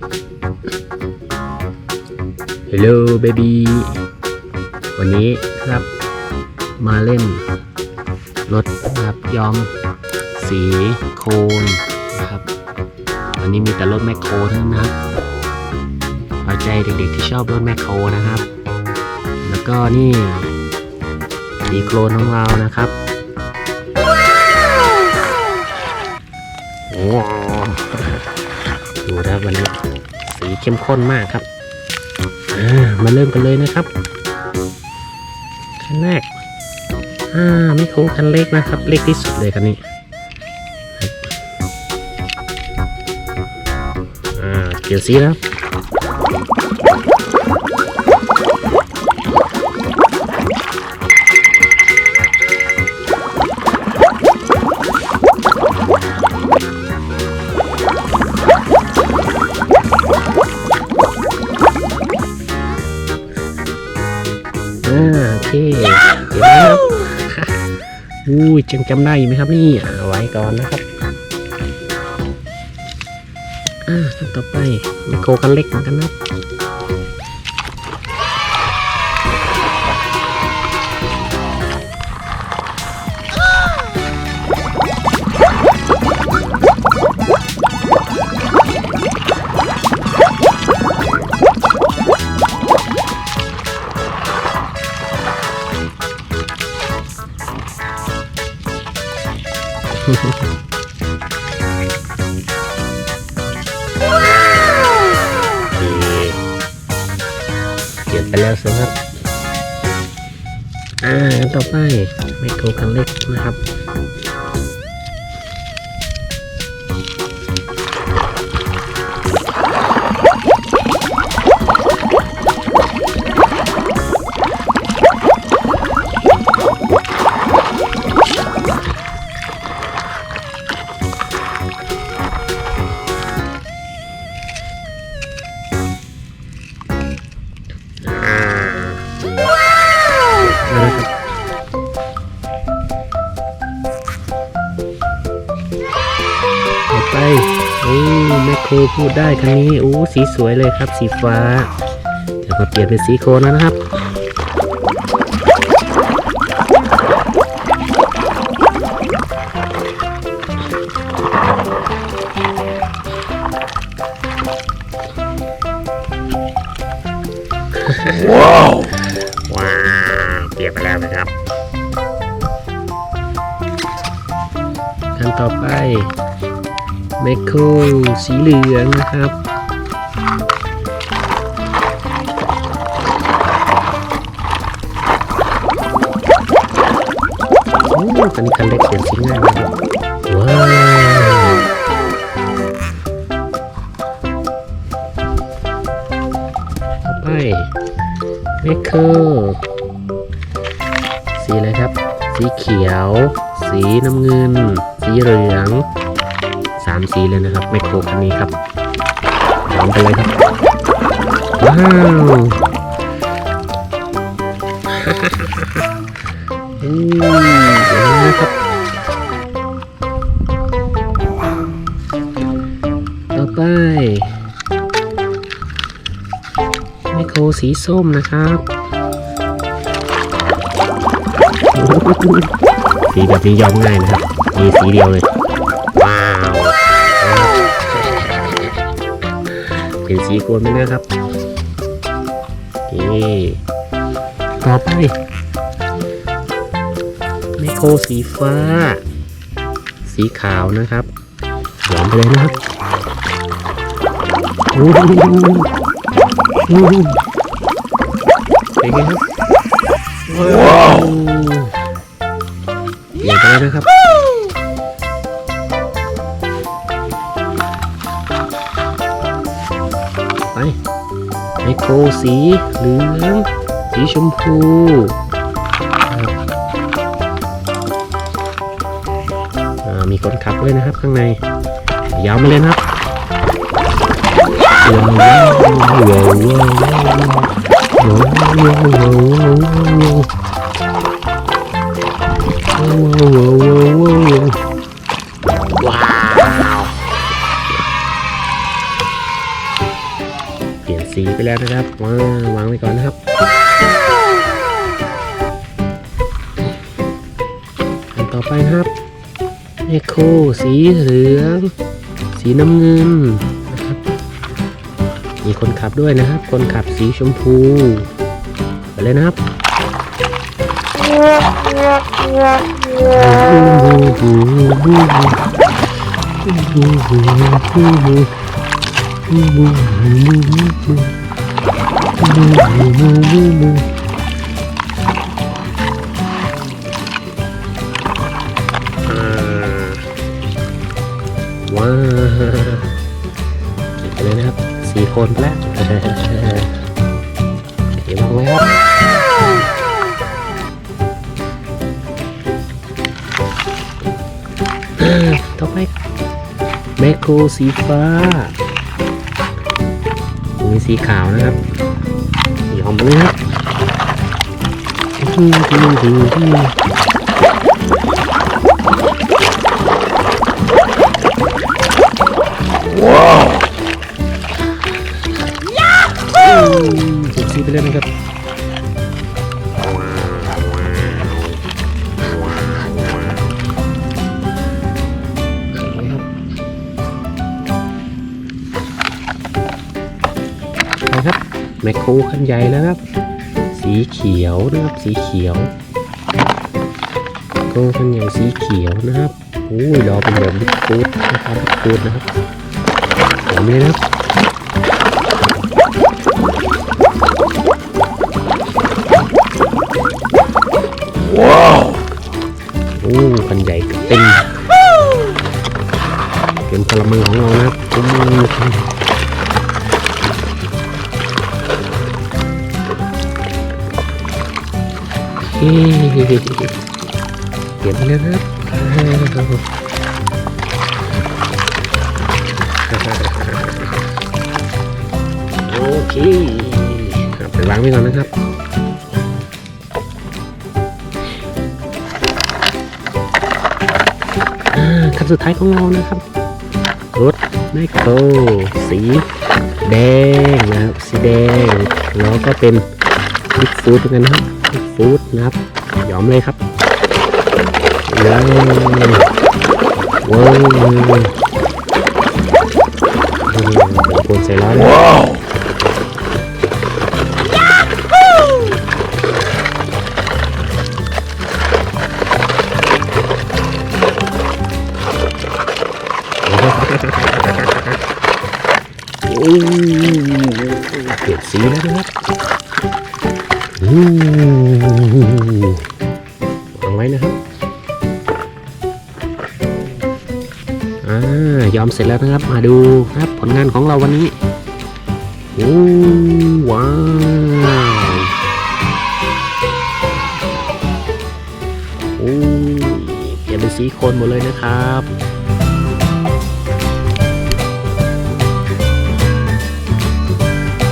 ฮัลโหลเบบี้ วันนี้ครับ มาเล่นรถครับย้อม สีโคนนะครับ วันนี้มีแต่รถแมคโครท่านั้นเอาใจเด็กๆที่ชอบรถแมคโครนะครับ แล้วก็นี่สีโครนของเรานะครับโอ้ดูครับวันนี้ีเข้มข้นมากครับมาเริ่มกันเลยนะครับคันแรกอ่าไม่คงคันเล็กนะครับ เล็กที่สุดเลยคันนี้อ่าเกี่ยวสีแล้ว โอเคเดี๋ยวนะครับอุ้ยจังจำได้ไหมครับนี่เอาไว้ก่อนนะครับอ่าต่อไปไมโคกันเล็กเหมือนกันนะ เก็บไปแล้วสำหรับ อ่าต่อไปไมโครคันเล็กนะครับ โอ้แมคโครพูดได้คันนี้โอ้สีสวยเลยครับสีฟ้า เดี๋ยวมาเปลี่ยนเป็นสีโคนแล้วนะครับว้าวว้าเปลี่ยนไปแล้วนะครับขั้นต่อไป แมคโครสีเหลืองนะครับตอนนี้คันเล็กเปลี่ยนสีง่ายนะครับว้าวต่อไปแมคโครสีอะไรครับ สีเขียว สีน้ำเงิน สีเหลืองาสีเลยนะครับไมโครคันนี้ครับลองไปเลยครับว้าวอืมครับต่อไปไมโครสีส้มนะครับสีแบบนี้ยอมง่ายนะครับ มีสีเดียวเลย เห็นสีกวนไหมนยครับโอเคต่อไปไมโครสีฟ้า สีขาวนะครับหอนไปเลยนะครับโอ้โหโอ้โหเป็นไงครับว้าวเห็นไปเลยนะครับ ไมโครสีเหลืองสีชมพูมีคนขับด้วยนะครับข้างในยาวมาเลยครับว้าวว้าวว้าวว้าวว้าวว้าว แล้วนะครับวางวางไว้ก่อนนะครับอันต่อไปครับเอโคสีเหลือง สีน้ำเงินนะครับมีคนขับด้วยนะครับ คนขับสีชมพูไปเลยนะครับ ว้าวไปเลยนะครับสี่คนแล้วเดี๋ยวลงไว้ครับต่อไปแมคโครสีฟ้ามีสีขาวนะครับ ย แมคโครคันใหญ่แล้วครับ สีเขียวนะครับสีเขียวแมคโครคันใหญ่สีเขียวนะครับอุ้ยรอเป็นแบบบิ๊กฟูดนะครับบิ๊กฟูดนะครับหอมเลยนะครับโอ้คันใหญ่กับเต็มเป็นพลเมืองของเรานะครับ เฮ้เลยนไปแล้วนะครับโอเคไปวางไว้ก่อนนะครับอ่าคันสุดท้ายของเรานะครับรถไมโครสีแดงนะครับ สีแดงแล้วก็เป็นบิ๊กฟูดเหมือนกันนะครับ ฟูดนะครับยอมเลยครับว้าวว้าวเป็นคนใส่ร้อนว้าวเปลี่ยนสีแล้วนะครับ วางไว้นะครับ อ่ายอมเสร็จแล้วนะครับ มาดูครับผลงานของเราวันนี้โอ้ว้าวโอ้เปลี่ยนเป็นสีโคนหมดเลยนะครับ